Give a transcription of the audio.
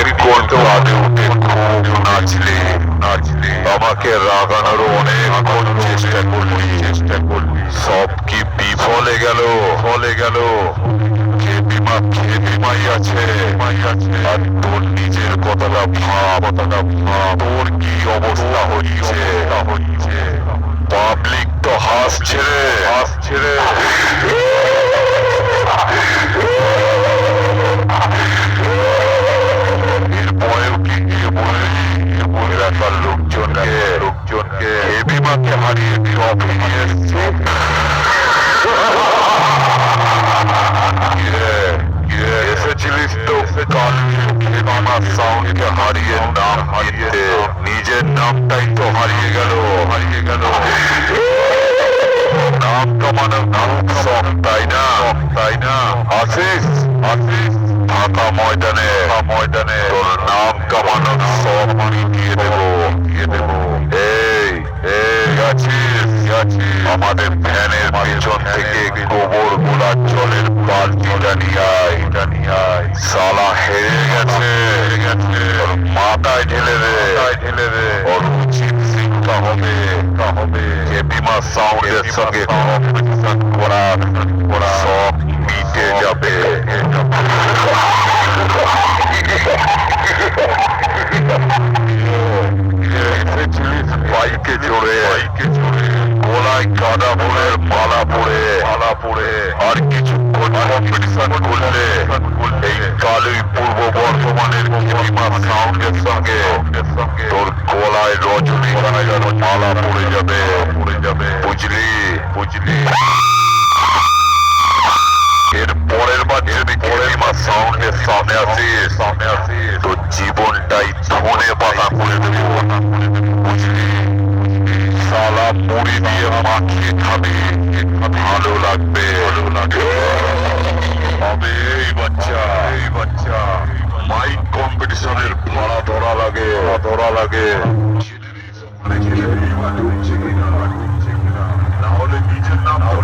কাঁদে উঠে খুব নাচলে নাচলে আমাকে রাগানোর অনেকক্ষণ চেষ্টা করলি চেষ্টা করলি সব কি বিফলে গেল ফলে গেল খেপিমা খেপিমাই আছে মাই আছে তোর নিজের কথাটা ভাব কথাটা ভাব তোর কি অবস্থা হচ্ছে হচ্ছে লোকজনকে লোকজনকে হারিয়ে নিয়ে এসছে। এসেছিলিস তো? সাউন্ডকে হারিয়ে নাম হারিয়ে নিজের নামটাই তো হারিয়ে গেল হারিয়ে গেল। নাম কমানোর নাম শখ তাই না? তাই না? আসিস আসিস ফাঁকা ময়দানে ময়দানে তোর নাম কামানোর সব আমি আমাদের ফ্যানের পিছন থেকে গোবর গোলা জলের বালতিটা নিয়ে আয় সালা হেরে গেছে ওর মাথায় ঢেলে মাথায় ঢেলে দে ওর উচিত শিক্ষা হবে হবে যে বিমা সাউন্ডের সঙ্গে করা সব মিটে যাবে চড়ে গলায় গাঁদা ফুলের মালা পরে মালা পরে। আর কিছুক্ষণ কম্পিটিশন করলে, এই কালই পূর্ব বর্ধমানের সাউন্ডের সঙ্গে তোর গলায় রজনী মালা পড়ে যাবে। পড়ে যাবে। বুঝলি? বুঝলি? এর পরের বার যদি কিমা সাউন্ডের সামনে আসিস সামনে আসিস, তোর জীবনটাই ধনে পাতা করে দিয়ে মাখিয়ে ভালো লাগবে। ভালো লাগবে। তবে এই বাচ্চা এই বাচ্চা মাইক কম্পিটিশনের ভাড়া ধরা লাগে ধরা লাগে। নিজের নাম খারাপ না আরও পাঁচজনের নাম